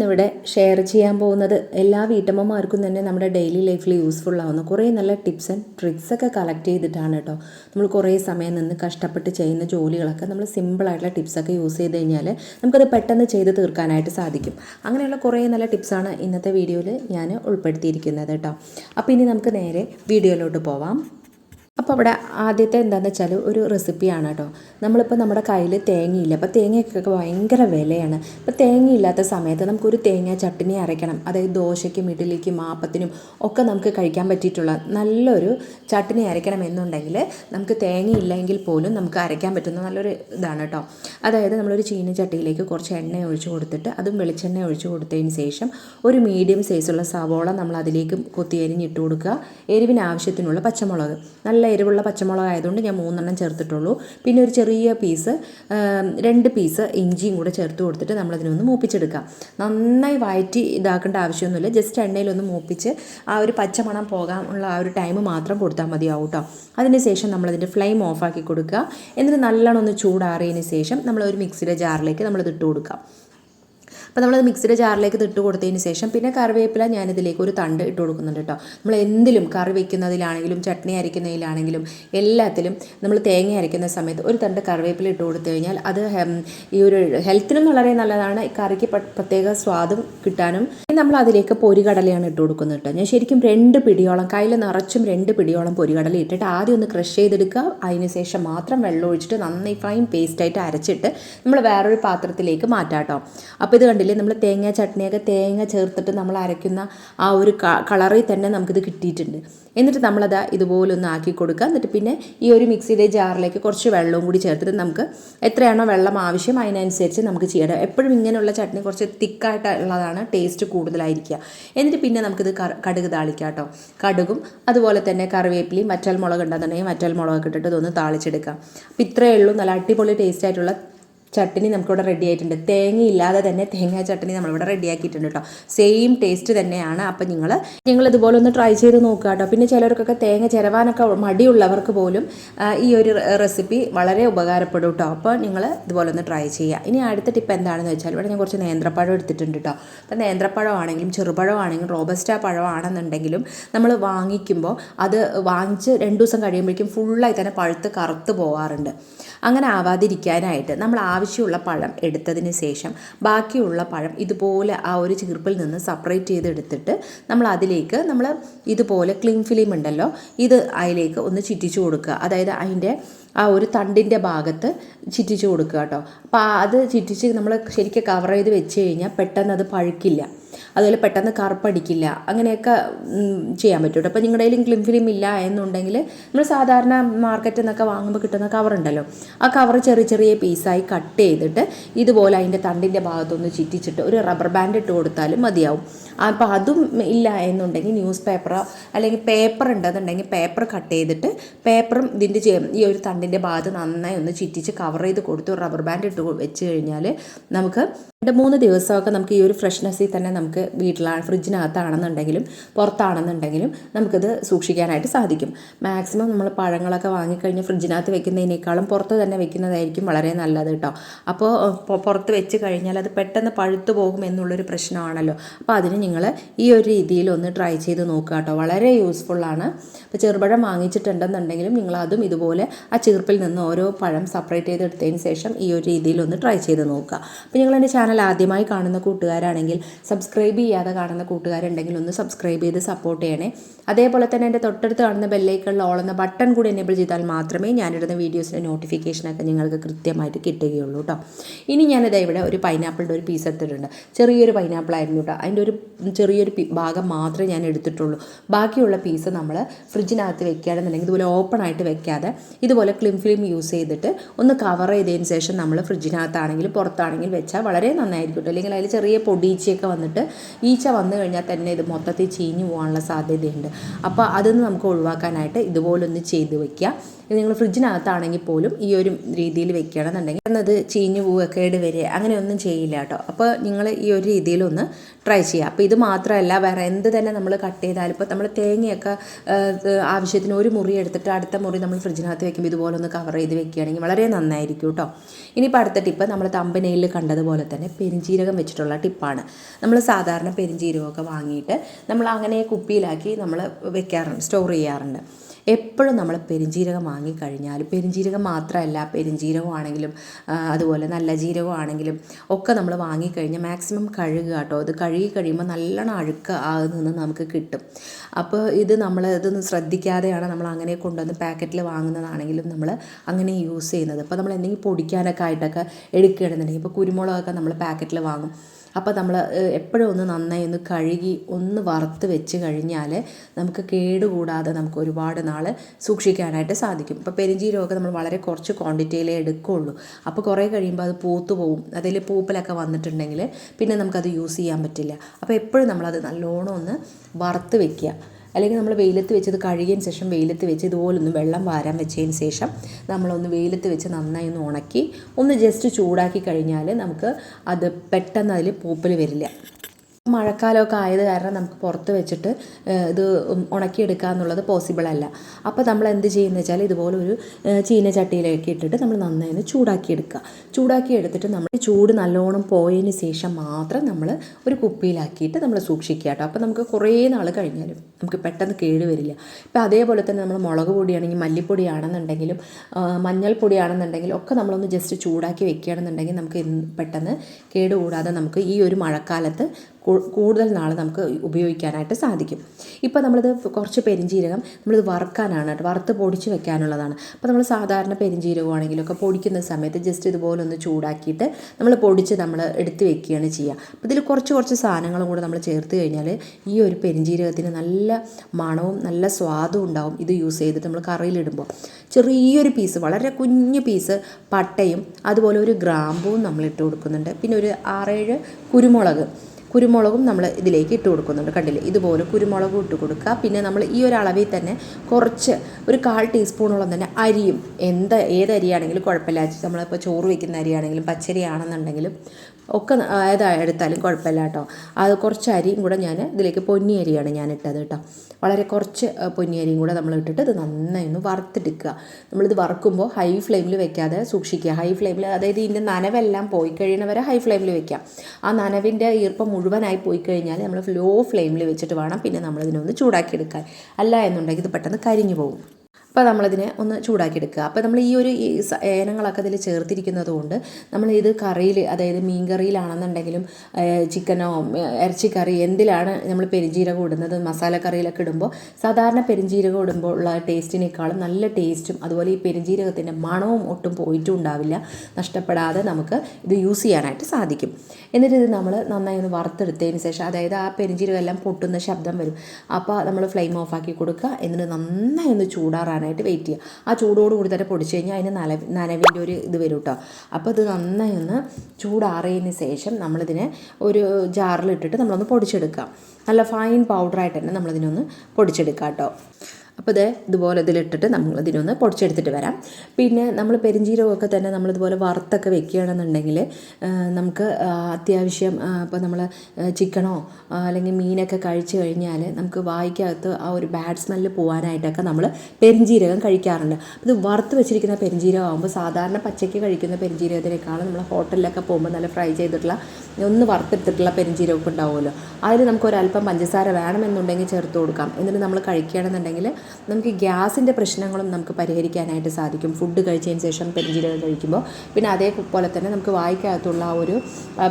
ഇന്നിവിടെ ഷെയർ ചെയ്യാൻ പോകുന്നത് എല്ലാ വീട്ടമ്മമാർക്കും തന്നെ നമ്മുടെ ഡെയിലി ലൈഫിൽ യൂസ്ഫുൾ ആവുന്ന കുറേ നല്ല ടിപ്സ് ആൻഡ് ട്രിക്സ് ഒക്കെ കളക്ട് ചെയ്തിട്ടാണ് കേട്ടോ നമ്മൾ കുറേ സമയം നിന്ന് കഷ്ടപ്പെട്ട് ചെയ്യുന്ന ജോലികളൊക്കെ നമ്മൾ സിമ്പിളായിട്ടുള്ള ടിപ്സൊക്കെ യൂസ് ചെയ്ത് കഴിഞ്ഞാൽ നമുക്കത് പെട്ടെന്ന് ചെയ്ത് തീർക്കാനായിട്ട് സാധിക്കും. അങ്ങനെയുള്ള കുറേ നല്ല ടിപ്സാണ് ഇന്നത്തെ വീഡിയോയിൽ ഞാൻ ഉൾപ്പെടുത്തിയിരിക്കുന്നത് കേട്ടോ അപ്പോൾ ഇനി നമുക്ക് നേരെ വീഡിയോയിലോട്ട് പോവാം. അപ്പോൾ അവിടെ ആദ്യത്തെ എന്താണെന്ന് വെച്ചാൽ ഒരു റെസിപ്പിയാണ് കേട്ടോ. നമ്മളിപ്പോൾ നമ്മുടെ കയ്യിൽ തേങ്ങയില്ല. അപ്പോൾ തേങ്ങയ്ക്കൊക്കെ ഭയങ്കര വിലയാണ്. അപ്പോൾ തേങ്ങയില്ലാത്ത സമയത്ത് നമുക്കൊരു തേങ്ങ ചട്ടിനി അരയ്ക്കണം. അതായത് ദോശയ്ക്കും ഇഡ്ഡലിക്കും ആപ്പത്തിനും ഒക്കെ നമുക്ക് കഴിക്കാൻ പറ്റിയിട്ടുള്ള നല്ലൊരു ചട്ടിനി അരയ്ക്കണം എന്നുണ്ടെങ്കിൽ നമുക്ക് തേങ്ങയില്ലെങ്കിൽ പോലും നമുക്ക് അരയ്ക്കാൻ പറ്റുന്ന നല്ലൊരു ഇതാണ് കേട്ടോ. അതായത് നമ്മളൊരു ചീനച്ചട്ടിയിലേക്ക് കുറച്ച് എണ്ണ ഒഴിച്ചു കൊടുത്തിട്ട് അതും വെളിച്ചെണ്ണ ഒഴിച്ചു കൊടുത്തതിന് ശേഷം ഒരു മീഡിയം സൈസുള്ള സവോള നമ്മൾ അതിലേക്ക് കൊത്തി എരിഞ്ഞിട്ട് കൊടുക്കുക. എരിവിന് ആവശ്യത്തിനുള്ള പച്ചമുളക്. നല്ല എരിവുള്ള പച്ചമുളക് ആയതുകൊണ്ട് ഞാൻ മൂന്നെണ്ണം ചേർത്തിട്ടുള്ളൂ. പിന്നെ ഒരു ചെറിയ പീസ് രണ്ട് പീസ് ഇഞ്ചിയും കൂടെ ചേർത്ത് കൊടുത്തിട്ട് നമ്മളതിനൊന്ന് മൂപ്പിച്ചെടുക്കാം. നന്നായി വഴറ്റി ഇതാക്കേണ്ട ആവശ്യമൊന്നുമില്ല. ജസ്റ്റ് എണ്ണയിലൊന്ന് മൂപ്പിച്ച് ആ ഒരു പച്ചമണം പോകാനുള്ള ആ ഒരു ടൈം മാത്രം കൊടുത്താൽ മതിയാവും കേട്ടോ അതിന് ശേഷം നമ്മളതിന്റെ ഫ്ലെയിം ഓഫാക്കി കൊടുക്കുക. എന്നിട്ട് നല്ലോണം ഒന്ന് ചൂടാറിയതിന് ശേഷം നമ്മൾ ഒരു മിക്സിയുടെ ജാറിലേക്ക് നമ്മളിത് ഇട്ട് കൊടുക്കാം. അപ്പോൾ നമ്മളത് മിക്സിയുടെ ജാറിലേക്ക് ഇട്ട് കൊടുത്തതിന് ശേഷം പിന്നെ കറിവേപ്പില ഞാനിതിലേക്ക് ഒരു തണ്ട് ഇട്ട് കൊടുക്കുന്നുണ്ട് കേട്ടോ. നമ്മൾ എന്തിലും കറി വയ്ക്കുന്നതിലാണെങ്കിലും ചട്നി അരയ്ക്കുന്നതിലാണെങ്കിലും എല്ലാത്തിലും നമ്മൾ തേങ്ങ അരയ്ക്കുന്ന സമയത്ത് ഒരു തണ്ട് കറിവേപ്പില ഇട്ട് കൊടുത്തു കഴിഞ്ഞാൽ അത് ഈ ഒരു ഹെൽത്തിനും വളരെ നല്ലതാണ്. കറിക്ക് പ്രത്യേക സ്വാദും കിട്ടാനും. നമ്മൾ അതിലേക്ക് പൊരികടലയാണ് ഇട്ട് കൊടുക്കുന്നത് കേട്ടോ. ഞാൻ ശരിക്കും രണ്ട് പിടിയോളം കയ്യിൽ നിറച്ചും രണ്ട് പിടിയോളം പൊരികടല ഇട്ടിട്ട് ആദ്യം ഒന്ന് ക്രഷ് ചെയ്തെടുക്കുക. അതിന് ശേഷം മാത്രം വെള്ളം ഒഴിച്ചിട്ട് നന്നായി ഫൈൻ പേസ്റ്റായിട്ട് അരച്ചിട്ട് നമ്മൾ വേറൊരു പാത്രത്തിലേക്ക് മാറ്റാം കേട്ടോ. അപ്പോൾ ഇത് കണ്ടില്ലേ? നമ്മൾ തേങ്ങ ചട്നിയൊക്കെ തേങ്ങ ചേർത്തിട്ട് നമ്മൾ അരയ്ക്കുന്ന ആ ഒരു കളറിൽ തന്നെ നമുക്കിത് കിട്ടിയിട്ടുണ്ട്. എന്നിട്ട് നമ്മളത് ഇതുപോലെ ഒന്ന് ആക്കി കൊടുക്കുക. എന്നിട്ട് പിന്നെ ഈ ഒരു മിക്സിയിലെ ജാറിലേക്ക് കുറച്ച് വെള്ളവും കൂടി ചേർത്തിട്ട് നമുക്ക് എത്രയാണോ വെള്ളം ആവശ്യം അതിനനുസരിച്ച് നമുക്ക് ചെയ്യണം എപ്പോഴും ഇങ്ങനെയുള്ള ചട്നി കുറച്ച് തിക്കായിട്ടുള്ളതാണ് ടേസ്റ്റ് കൂടുതലായിരിക്കുക. എന്നിട്ട് പിന്നെ നമുക്കിത് കടുക് താളിക്കാം കേട്ടോ. കടുകും അതുപോലെ തന്നെ കറിവേപ്പിലയും വറ്റൽ മുളക് ഉണ്ടെന്നുണ്ടെങ്കിൽ വറ്റൽ മുളകൊക്കെ ഇട്ടിട്ട് ഇതൊന്ന് താളിച്ചെടുക്കാം അപ്പോൾ ഇത്രയേ ഉള്ളൂ. നല്ല അടിപൊളി ടേസ്റ്റ് ആയിട്ടുള്ള ചട്നി നമുക്കിവിടെ റെഡി ആയിട്ടുണ്ട്. തേങ്ങ ഇല്ലാതെ തന്നെ തേങ്ങ ചട്ടണി നമ്മളിവിടെ റെഡി ആക്കിയിട്ടുണ്ട് കേട്ടോ. സെയിം ടേസ്റ്റ് തന്നെയാണ്. അപ്പം നിങ്ങൾ നിങ്ങൾ ഇതുപോലെ ഒന്ന് ട്രൈ ചെയ്ത് നോക്കുക കേട്ടോ. പിന്നെ ചിലർക്കൊക്കെ തേങ്ങ ചിരവാനൊക്കെ മടിയുള്ളവർക്ക് പോലും ഈ ഒരു റെസിപ്പി വളരെ ഉപകാരപ്പെടും കേട്ടോ. അപ്പോൾ നിങ്ങൾ ഇതുപോലെ ഒന്ന് ട്രൈ ചെയ്യുക. ഇനി അടുത്ത ടിപ്പ് എന്താണെന്ന് വെച്ചാൽ ഇവിടെ ഞാൻ കുറച്ച് നേന്ത്രപ്പഴം എടുത്തിട്ടുണ്ട് കേട്ടോ. അപ്പം നേന്ത്രപ്പഴമാണെങ്കിലും ചെറുപഴമാണെങ്കിലും റോബസ്റ്റ പഴമാണെന്നുണ്ടെങ്കിലും നമ്മൾ വാങ്ങിക്കുമ്പോൾ അത് വാങ്ങിച്ച് രണ്ട് ദിവസം കഴിയുമ്പോഴേക്കും ഫുള്ളായി തന്നെ പഴുത്ത് കറുത്ത് പോകാറുണ്ട് അങ്ങനെ ആവാതിരിക്കാനായിട്ട് നമ്മൾ ആവശ്യമുള്ള പഴം എടുത്തതിന് ശേഷം ബാക്കിയുള്ള പഴം ഇതുപോലെ ആ ഒരു ചീർപ്പിൽ നിന്ന് സെപ്പറേറ്റ് ചെയ്തെടുത്തിട്ട് നമ്മൾ അതിലേക്ക് നമ്മൾ ഇതുപോലെ ക്ലീൻ ഫിലിം ഉണ്ടല്ലോ ഇത് അതിലേക്ക് ഒന്ന് ചിറ്റിച്ചു കൊടുക്കുക. അതായത് അതിന്റെ ആ ഒരു തണ്ടിന്റെ ഭാഗത്ത് ചിറ്റിച്ചു കൊടുക്കുക കേട്ടോ. അപ്പോൾ അത് ചിറ്റിച്ച് നമ്മൾ ശരിക്കും കവർ ചെയ്ത് വെച്ച് കഴിഞ്ഞാൽ പെട്ടെന്ന് അത് പഴുക്കില്ല. അതുപോലെ പെട്ടെന്ന് കറുപ്പടിക്കില്ല. അങ്ങനെയൊക്കെ ചെയ്യാൻ പറ്റും അപ്പോൾ നിങ്ങളുടെ കയ്യിൽ ക്ലിം ഫിലിം ഇല്ല എന്നുണ്ടെങ്കിൽ നമ്മൾ സാധാരണ മാർക്കറ്റിൽ നിന്നൊക്കെ വാങ്ങുമ്പോൾ കിട്ടുന്ന കവർ ഉണ്ടല്ലോ. ആ കവർ ചെറിയ ചെറിയ പീസായി കട്ട് ചെയ്തിട്ട് ഇതുപോലെ അതിന്റെ തണ്ടിന്റെ ഭാഗത്തൊന്ന് ചുറ്റിച്ചിട്ട് ഒരു റബ്ബർ ബാൻഡ് ഇട്ട് കൊടുത്താലും മതിയാവും. അപ്പോൾ അതും ഇല്ല എന്നുണ്ടെങ്കിൽ ന്യൂസ് പേപ്പറോ അല്ലെങ്കിൽ പേപ്പർ ഉണ്ടെന്നുണ്ടെങ്കിൽ പേപ്പർ കട്ട് ചെയ്തിട്ട് പേപ്പറും ഇതിന്റെ ഈ ഒരു തണ്ടിന്റെ ഭാഗത്ത് നന്നായി ഒന്ന് ചുറ്റിച്ച് കവർ ചെയ്ത് കൊടുത്ത് റബ്ബർ ബാൻഡ് ഇട്ട് വെച്ച് കഴിഞ്ഞാൽ നമുക്ക് രണ്ട് മൂന്ന് ദിവസമൊക്കെ നമുക്ക് ഈ ഒരു ഫ്രഷ്നെസ്സിൽ തന്നെ നമുക്ക് വീട്ടിലാണ് ഫ്രിഡ്ജിനകത്താണെന്നുണ്ടെങ്കിലും പുറത്താണെന്നുണ്ടെങ്കിലും നമുക്കിത് സൂക്ഷിക്കാനായിട്ട് സാധിക്കും. മാക്സിമം നമ്മൾ പഴങ്ങളൊക്കെ വാങ്ങിക്കഴിഞ്ഞ് ഫ്രിഡ്ജിനകത്ത് വെക്കുന്നതിനേക്കാളും പുറത്ത് തന്നെ വെക്കുന്നതായിരിക്കും വളരെ നല്ലത് കേട്ടോ അപ്പോൾ പുറത്ത് വെച്ച് കഴിഞ്ഞാൽ അത് പെട്ടെന്ന് പഴുത്തു പോകും എന്നുള്ളൊരു പ്രശ്നമാണല്ലോ. അപ്പോൾ അതിന് നിങ്ങൾ ഈ ഒരു രീതിയിൽ ഒന്ന് ട്രൈ ചെയ്ത് നോക്കുക കേട്ടോ വളരെ യൂസ്ഫുള്ളാണ് അപ്പോൾ ചെറുപഴം വാങ്ങിച്ചിട്ടുണ്ടെന്നുണ്ടെങ്കിലും നിങ്ങൾ അതും ഇതുപോലെ ആ ചീർപ്പിൽ നിന്ന് ഓരോ പഴം സെപ്പറേറ്റ് ചെയ്തെടുത്തതിന് ശേഷം ഈ ഒരു രീതിയിൽ ഒന്ന് ട്രൈ ചെയ്ത് നോക്കുക. അപ്പോൾ നിങ്ങൾ എന്റെ ചാനൽ ചാനൽ ആദ്യമായി കാണുന്ന കൂട്ടുകാരാണെങ്കിൽ സബ്സ്ക്രൈബ് ചെയ്യാതെ കാണുന്ന കൂട്ടുകാരുണ്ടെങ്കിൽ ഒന്ന് സബ്സ്ക്രൈബ് ചെയ്ത് സപ്പോർട്ട് ചെയ്യണേ. അതേപോലെ തന്നെ എന്റെ തൊട്ടടുത്ത് കാണുന്ന ബെല്ലേക്കുള്ള ഓളുന്ന ബട്ടൺ കൂടി എനേബിൾ ചെയ്താൽ മാത്രമേ ഞാനിടുന്ന വീഡിയോസിന്റെ നോട്ടിഫിക്കേഷനൊക്കെ നിങ്ങൾക്ക് കൃത്യമായിട്ട് കിട്ടുകയുള്ളൂ കേട്ടോ ഇനി ഞാനിത് ഇവിടെ ഒരു പൈനാപ്പിളിന്റെ ഒരു പീസ് എടുത്തിട്ടുണ്ട്. ചെറിയൊരു പൈനാപ്പിൾ ആയിരുന്നു കേട്ടോ അതിന്റെ ഒരു ചെറിയൊരു ഭാഗം മാത്രമേ ഞാൻ എടുത്തിട്ടുള്ളൂ. ബാക്കിയുള്ള പീസ് നമ്മൾ ഫ്രിഡ്ജിനകത്ത് വെക്കുകയാണെന്നുണ്ടെങ്കിൽ ഇതുപോലെ ഓപ്പൺ ആയിട്ട് വെക്കാതെ ഇതുപോലെ ക്ലിം ഫിലിം യൂസ് ചെയ്തിട്ട് ഒന്ന് കവർ ചെയ്തതിന് ശേഷം നമ്മൾ ഫ്രിഡ്ജിനകത്താണെങ്കിലും പുറത്താണെങ്കിലും വെച്ചാൽ വളരെ നന്നായിരിക്കും അല്ലെങ്കിൽ അതിൽ ചെറിയ പൊടിച്ചയൊക്കെ വന്നിട്ട് ഈച്ച വന്നു കഴിഞ്ഞാൽ തന്നെ ഇത് മൊത്തത്തിൽ ചീഞ്ഞു പോകാനുള്ള സാധ്യതയുണ്ട്. അപ്പോൾ അതൊന്ന് നമുക്ക് ഒഴിവാക്കാനായിട്ട് ഇതുപോലൊന്ന് ചെയ്ത് ഇത് നിങ്ങൾ ഫ്രിഡ്ജിനകത്താണെങ്കിൽ പോലും ഈ ഒരു രീതിയിൽ വെക്കുകയാണെന്നുണ്ടെങ്കിൽ എന്നത് ചീഞ്ഞു പോവുക കേട് വരിക അങ്ങനെയൊന്നും ചെയ്യില്ല കേട്ടോ. അപ്പോൾ നിങ്ങൾ ഈ ഒരു രീതിയിലൊന്ന് ട്രൈ ചെയ്യുക. അപ്പോൾ ഇത് മാത്രമല്ല വേറെ എന്ത് തന്നെ നമ്മൾ കട്ട് ചെയ്താലും ഇപ്പോൾ നമ്മൾ തേങ്ങയൊക്കെ ആവശ്യത്തിന് ഒരു മുറി എടുത്തിട്ട് അടുത്ത മുറി നമ്മൾ ഫ്രിഡ്ജിനകത്ത് വെക്കുമ്പോൾ ഇതുപോലെ ഒന്ന് കവർ ചെയ്ത് വെക്കുകയാണെങ്കിൽ വളരെ നന്നായിരിക്കും കേട്ടോ. ഇനിയിപ്പോൾ അടുത്ത ടിപ്പ് നമ്മൾ തമ്പനയിൽ കണ്ടതുപോലെ തന്നെ പെരിഞ്ജീരകം വെച്ചിട്ടുള്ള ടിപ്പാണ്. നമ്മൾ സാധാരണ പെരിഞ്ജീരകമൊക്കെ വാങ്ങിയിട്ട് നമ്മൾ അങ്ങനെ കുപ്പിയിലാക്കി നമ്മൾ വെക്കാറുണ്ട് സ്റ്റോർ ചെയ്യാറുണ്ട്. എപ്പോഴും നമ്മൾ പെരിഞ്ജീരകം വാങ്ങിക്കഴിഞ്ഞാൽ പെരിഞ്ജീരകം മാത്രമല്ല പെരിഞ്ജീരകമാണെങ്കിലും അതുപോലെ നല്ല ജീരകമാണെങ്കിലും ഒക്കെ നമ്മൾ വാങ്ങിക്കഴിഞ്ഞാൽ മാക്സിമം കഴുകുക കേട്ടോ. അത് കഴുകി കഴിയുമ്പോൾ നല്ലോണം അഴുക്ക് അതിൽ നമുക്ക് കിട്ടും. അപ്പോൾ ഇത് നമ്മൾ ഇതൊന്നും ശ്രദ്ധിക്കാതെയാണ് നമ്മൾ അങ്ങനെ കൊണ്ടുവന്ന് പാക്കറ്റിൽ വാങ്ങുന്നതാണെങ്കിലും നമ്മൾ അങ്ങനെ യൂസ് ചെയ്യുന്നത്. അപ്പോൾ നമ്മൾ എന്തെങ്കിലും പൊടിക്കാനൊക്കെ ആയിട്ടൊക്കെ എടുക്കുകയാണെന്നുണ്ടെങ്കിൽ ഇപ്പോൾ കുരുമുളകൊക്കെ നമ്മൾ പാക്കറ്റിൽ വാങ്ങും. അപ്പോൾ നമ്മൾ എപ്പോഴും ഒന്ന് നന്നായി ഒന്ന് കഴുകി ഒന്ന് വറുത്ത് വെച്ച് കഴിഞ്ഞാൽ നമുക്ക് കേടുകൂടാതെ നമുക്ക് ഒരുപാട് നാൾ സൂക്ഷിക്കാനായിട്ട് സാധിക്കും. ഇപ്പോൾ പെരിഞ്ചീരകമൊക്കെ നമ്മൾ വളരെ കുറച്ച് ക്വാണ്ടിറ്റിയിലേ എടുക്കുകയുള്ളൂ അപ്പോൾ കുറേ കഴിയുമ്പോൾ അത് പൂത്തു പോവും. അതിൽ പൂപ്പലൊക്കെ വന്നിട്ടുണ്ടെങ്കിൽ പിന്നെ നമുക്കത് യൂസ് ചെയ്യാൻ പറ്റില്ല. അപ്പോൾ എപ്പോഴും നമ്മളത് നല്ലോണം ഒന്ന് വറുത്ത് വെക്കുക. അല്ലെങ്കിൽ നമ്മൾ വെയിലത്ത് വെച്ചത് കഴുകിയതിന് ശേഷം വെയിലത്ത് വെച്ച് ഇതുപോലൊന്ന് വെള്ളം വാരാൻ വെച്ചതിന് ശേഷം നമ്മളൊന്ന് വെയിലത്ത് വെച്ച് നന്നായി ഒന്ന് ഉണക്കി ഒന്ന് ജസ്റ്റ് ചൂടാക്കി കഴിഞ്ഞാൽ നമുക്ക് അത് പെട്ടെന്ന് അതിൽ പൂപ്പൽ വരില്ല. മഴക്കാലമൊക്കെ ആയത് കാരണം നമുക്ക് പുറത്ത് വെച്ചിട്ട് ഇത് ഉണക്കിയെടുക്കുക എന്നുള്ളത് പോസിബിൾ അല്ല. അപ്പോൾ നമ്മൾ എന്ത് ചെയ്യുന്നത് വെച്ചാൽ ഇതുപോലെ ഒരു ചീനച്ചട്ടിയിലേക്ക് ഇട്ടിട്ട് നമ്മൾ നന്നായി ഒന്ന് ചൂടാക്കി എടുത്തിട്ട് നമ്മൾ ചൂട് നല്ലോണം പോയതിന് ശേഷം മാത്രം നമ്മൾ ഒരു കുപ്പിയിലാക്കിയിട്ട് നമ്മൾ സൂക്ഷിക്കുക കേട്ടോ. അപ്പോൾ നമുക്ക് കുറേ നാൾ കഴിഞ്ഞാലും നമുക്ക് പെട്ടെന്ന് കേട് വരില്ല. ഇപ്പോൾ അതേപോലെ തന്നെ നമ്മൾ മുളക് പൊടിയാണെങ്കിൽ മല്ലിപ്പൊടിയാണെന്നുണ്ടെങ്കിലും മഞ്ഞൾപ്പൊടിയാണെന്നുണ്ടെങ്കിലും ഒക്കെ നമ്മളൊന്ന് ജസ്റ്റ് ചൂടാക്കി വെക്കുകയാണെന്നുണ്ടെങ്കിൽ നമുക്ക് പെട്ടെന്ന് കേടുകൂടാതെ നമുക്ക് ഈ ഒരു മഴക്കാലത്ത് കൂടുതൽ നാൾ നമുക്ക് ഉപയോഗിക്കാനായിട്ട് സാധിക്കും. ഇപ്പോൾ നമ്മളിത് കുറച്ച് പെരിഞ്ജീരകം നമ്മളിത് വറുക്കാനാണ് വറുത്ത് പൊടിച്ച് വെക്കാനുള്ളതാണ്. അപ്പോൾ നമ്മൾ സാധാരണ പെരിഞ്ചീരകമാണെങ്കിലൊക്കെ പൊടിക്കുന്ന സമയത്ത് ജസ്റ്റ് ഇതുപോലെ ഒന്ന് ചൂടാക്കിയിട്ട് നമ്മൾ പൊടിച്ച് നമ്മൾ എടുത്ത് വെക്കുകയാണ് ചെയ്യുക അപ്പോൾ ഇതിൽ കുറച്ച് കുറച്ച് സാധനങ്ങളും കൂടെ നമ്മൾ ചേർത്ത് കഴിഞ്ഞാൽ ഈ ഒരു പെരിഞ്ചീരകത്തിന് നല്ല മണവും നല്ല സ്വാദും ഉണ്ടാവും ഇത് യൂസ് ചെയ്തിട്ട് നമ്മൾ കറിയിലിടുമ്പോൾ ചെറിയൊരു പീസ് വളരെ കുഞ്ഞു പീസ് പട്ടയും അതുപോലെ ഒരു ഗ്രാമ്പും നമ്മൾ ഇട്ട് കൊടുക്കുന്നുണ്ട്. പിന്നെ ഒരു ആറേഴ് കുരുമുളക് കുരുമുളകും നമ്മൾ ഇതിലേക്ക് ഇട്ട് കൊടുക്കുന്നുണ്ട്. കണ്ടില്ലേ? ഇതുപോലെ കുരുമുളകും ഇട്ട് കൊടുക്കുക. പിന്നെ നമ്മൾ ഈ ഒരു അളവിൽ തന്നെ കുറച്ച് ഒരു കാൽ ടീസ്പൂണോളം തന്നെ അരിയും എന്ത് ഏത് അരിയാണെങ്കിലും കുഴപ്പമില്ല. നമ്മളിപ്പോൾ ചോറ് വയ്ക്കുന്ന അരിയാണെങ്കിലും പച്ചരി ആണെന്നുണ്ടെങ്കിലും ഒക്കെ ഏതാ എടുത്താലും കുഴപ്പമില്ല കേട്ടോ. അത് കുറച്ച് അരിയും കൂടെ ഞാൻ ഇതിലേക്ക് പൊന്നി അരിയാണ് ഞാൻ ഇട്ടത് കേട്ടോ. വളരെ കുറച്ച് പൊന്നി അരിയും കൂടെ നമ്മൾ ഇട്ടിട്ട് ഇത് നന്നായി ഒന്ന് വറുത്തെടുക്കുക. നമ്മളിത് വറുക്കുമ്പോൾ ഹൈ ഫ്ലെയിമിൽ വെക്കാതെ സൂക്ഷിക്കുക. ഹൈ ഫ്ലെയിമിൽ അതായത് ഇതിന്റെ നനവെല്ലാം പോയി കഴിയണവരെ ഹൈ ഫ്ലെയിമിൽ വെക്കാം. ആ നനവിന്റെ ഈർപ്പം മുഴുവനായി പോയി കഴിഞ്ഞാൽ നമ്മൾ ലോ ഫ്ലെയിമിൽ വെച്ചിട്ട് വേണം പിന്നെ നമ്മളിതിനൊന്ന് ചൂടാക്കിയെടുക്കാൻ. അല്ല എന്നുണ്ടെങ്കിൽ ഇത് പെട്ടെന്ന് കരിഞ്ഞു പോകും. അപ്പോൾ നമ്മളതിനെ ഒന്ന് ചൂടാക്കി എടുക്കുക അപ്പോൾ നമ്മൾ ഈ ഒരു ഏനങ്ങളൊക്കെ ഇതിൽ ചേർത്തിരിക്കുന്നത് കൊണ്ട് നമ്മൾ ഇത് കറിയിൽ അതായത് മീൻ കറിയിലാണെന്നുണ്ടെങ്കിലും ചിക്കനോ ഇറച്ചിക്കറി എന്തിലാണ് നമ്മൾ പെരിഞ്ജീരകം ഇടുന്നത് മസാല കറിയിലൊക്കെ ഇടുമ്പോൾ സാധാരണ പെരിഞ്ജീരകം ഇടുമ്പോൾ ഉള്ള ടേസ്റ്റിനേക്കാളും നല്ല ടേസ്റ്റും അതുപോലെ ഈ പെരിഞ്ജീരകത്തിന്റെ മണവും ഒട്ടും പോയിട്ടും ഉണ്ടാവില്ല. നഷ്ടപ്പെടാതെ നമുക്ക് ഇത് യൂസ് ചെയ്യാനായിട്ട് സാധിക്കും. എന്നിട്ട് ഇത് നമ്മൾ നന്നായി ഒന്ന് വറുത്തെടുത്തതിന് ശേഷം അതായത് ആ പെരിഞ്ജീരകം എല്ലാം പൊട്ടുന്ന ശബ്ദം വരും. അപ്പോൾ നമ്മൾ ഫ്ലെയിം ഓഫ് ആക്കി കൊടുക്കുക. എന്നിട്ട് നന്നായി ഒന്ന് ചൂടാറാൻ വരാനായിട്ട് വെയിറ്റ് ചെയ്യുക ആ ചൂടോട് കൂടി തന്നെ പൊടിച്ച് കഴിഞ്ഞാൽ അതിന് നന നനവിന്റെ ഒരു ഇത് വരും കേട്ടോ അപ്പോൾ ഇത് നന്നായി ഒന്ന് ചൂടാറിയതിന് ശേഷം നമ്മളിതിനെ ഒരു ജാറിലിട്ടിട്ട് നമ്മളൊന്ന് പൊടിച്ചെടുക്കുക നല്ല ഫൈൻ പൗഡറായിട്ട് തന്നെ നമ്മളിതിനൊന്ന് പൊടിച്ചെടുക്കാം കേട്ടോ അപ്പോൾ ഇത് ഇതുപോലെ ഇതിലിട്ടിട്ട് നമ്മൾ ഇതിനൊന്ന് പൊടിച്ചെടുത്തിട്ട് വരാം. പിന്നെ നമ്മൾ പെരിഞ്ചീരകമൊക്കെ തന്നെ നമ്മളിതുപോലെ വറുത്തൊക്കെ വെക്കുകയാണെന്നുണ്ടെങ്കിൽ നമുക്ക് അത്യാവശ്യം ഇപ്പോൾ നമ്മൾ ചിക്കനോ അല്ലെങ്കിൽ മീനൊക്കെ കഴിച്ചു കഴിഞ്ഞാൽ നമുക്ക് വായിക്കകത്ത് ആ ഒരു ബാഡ് സ്മെല്ല് പോകാനായിട്ടൊക്കെ നമ്മൾ പെരിഞ്ചീരകം കഴിക്കാറുണ്ട്. ഇത് വറുത്ത് വെച്ചിരിക്കുന്ന പെരിഞ്ചീരകം ആകുമ്പോൾ സാധാരണ പച്ചയ്ക്ക് കഴിക്കുന്ന പെരിഞ്ചീരകത്തിനേക്കാളും നമ്മൾ ഹോട്ടലിലൊക്കെ പോകുമ്പോൾ നല്ല ഫ്രൈ ചെയ്തിട്ടുള്ള ഒന്ന് വറുത്തെടുത്തിട്ടുള്ള പെരിഞ്ചീരകമൊക്കെ ഉണ്ടാവുമല്ലോ. അതിൽ നമുക്ക് ഒരല്പം പഞ്ചസാര വേണമെന്നുണ്ടെങ്കിൽ ചേർത്ത് കൊടുക്കാം. എന്നിട്ട് നമ്മൾ കഴിക്കുകയാണെന്നുണ്ടെങ്കിൽ നമുക്ക് ഗ്യാസിന്റെ പ്രശ്നങ്ങളും നമുക്ക് പരിഹരിക്കാനായിട്ട് സാധിക്കും. ഫുഡ് കഴിച്ചതിന് ശേഷം പെരിഞ്ചീരകം കഴിക്കുമ്പോൾ. പിന്നെ അതേപോലെ തന്നെ നമുക്ക് വായിക്കകത്തുള്ള ആ ഒരു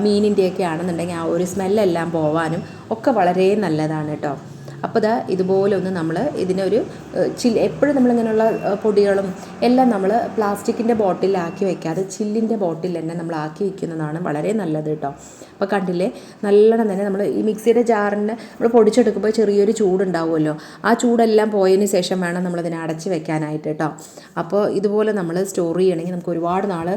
മീനിന്റെയൊക്കെ ആണെന്നുണ്ടെങ്കിൽ ആ ഒരു സ്മെല്ലെല്ലാം പോവാനും ഒക്കെ വളരെ നല്ലതാണ് കേട്ടോ. അപ്പോൾ ഇതാ ഇതുപോലെ ഒന്ന് നമ്മൾ ഇതിനൊരു ചിൽ എപ്പോഴും നമ്മളിങ്ങനെയുള്ള പൊടികളും എല്ലാം നമ്മൾ പ്ലാസ്റ്റിക്കിന്റെ ബോട്ടിലാക്കി വെക്കാതെ ചില്ലിന്റെ ബോട്ടിൽ തന്നെ നമ്മൾ ആക്കി വെക്കുന്നതാണ് വളരെ നല്ലത് കേട്ടോ അപ്പോൾ കണ്ടില്ലേ? നല്ലോണം തന്നെ നമ്മൾ ഈ മിക്സിയുടെ ജാറിന്റെ നമ്മൾ പൊടിച്ചെടുക്കുമ്പോൾ ചെറിയൊരു ചൂടുണ്ടാവുമല്ലോ. ആ ചൂടെല്ലാം പോയതിന് ശേഷം വേണം നമ്മളതിനെ അടച്ച് വെക്കാനായിട്ട് കേട്ടോ അപ്പോൾ ഇതുപോലെ നമ്മൾ സ്റ്റോർ ചെയ്യണമെങ്കിൽ നമുക്ക് ഒരുപാട് നാൾ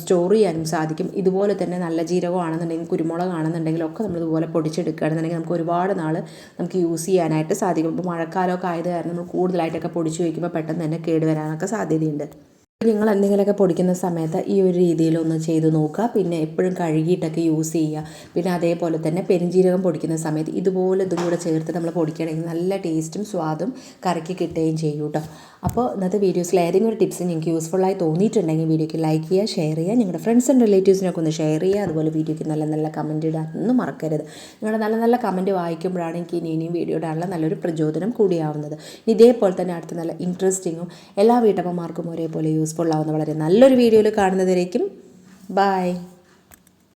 സ്റ്റോർ ചെയ്യാനും സാധിക്കും. ഇതുപോലെ തന്നെ നല്ല ജീരകമാണെന്നുണ്ടെങ്കിൽ കുരുമുളകാണെന്നുണ്ടെങ്കിലും ഒക്കെ നമ്മൾ ഇതുപോലെ പൊടിച്ചെടുക്കുകയാണെന്നുണ്ടെങ്കിൽ നമുക്ക് ഒരുപാട് നാൾ നമുക്ക് യൂസ് യൂസ് ചെയ്യാനായിട്ട് സാധിക്കും. ഇപ്പോൾ മഴക്കാലമൊക്കെ ആയത് കാരണം നമ്മൾ കൂടുതലായിട്ടൊക്കെ പൊടിച്ച് വയ്ക്കുമ്പോൾ പെട്ടെന്ന് തന്നെ കേടുവരാനൊക്കെ സാധ്യതയുണ്ട്. നിങ്ങൾ എന്തെങ്കിലുമൊക്കെ പൊടിക്കുന്ന സമയത്ത് ഈ ഒരു രീതിയിലൊന്ന് ചെയ്ത് നോക്കുക. പിന്നെ എപ്പോഴും കഴുകിയിട്ടൊക്കെ യൂസ് ചെയ്യുക. പിന്നെ അതേപോലെ തന്നെ പെരിഞ്ജീരകം പൊടിക്കുന്ന സമയത്ത് ഇതുപോലെ ഇതും കൂടെ ചേർത്ത് നമ്മൾ പൊടിക്കുകയാണെങ്കിൽ നല്ല ടേസ്റ്റും സ്വാദും കറിക്ക് കിട്ടുകയും ചെയ്യും കേട്ടോ അപ്പോൾ ഇന്നത്തെ വീഡിയോസിൽ ഏതെങ്കിലും ഒരു ടിപ്സ് നിങ്ങൾക്ക് യൂസ്ഫുള്ളായി തോന്നിയിട്ടുണ്ടെങ്കിൽ വീഡിയോയ്ക്ക് ലൈക്ക് ചെയ്യുക ഷെയർ ചെയ്യുക നിങ്ങളുടെ ഫ്രണ്ട്സ് ആൻഡ് റിലേറ്റീവ്സിനൊക്കെ ഒന്ന് ഷെയർ ചെയ്യുക. അതുപോലെ വീഡിയോയ്ക്ക് നല്ല നല്ല കമന്റ് ഇടാൻ ഒന്നും മറക്കരുത്. നിങ്ങളുടെ നല്ല നല്ല കമന്റ് വായിക്കുമ്പോഴാണ് എനിക്ക് ഇനി ഇനിയും വീഡിയോ ഇടാനുള്ള നല്ലൊരു പ്രചോദനം കൂടിയാവുന്നത്. ഇതേപോലെ തന്നെ അടുത്ത നല്ല ഇൻട്രസ്റ്റിങ്ങും എല്ലാ വീട്ടമ്മമാർക്കും ഒരേപോലെ യൂസ്ഫുൾ ആവുന്ന വളരെ നല്ലൊരു വീഡിയോയിൽ കാണുന്നതിലേക്കും ബായ്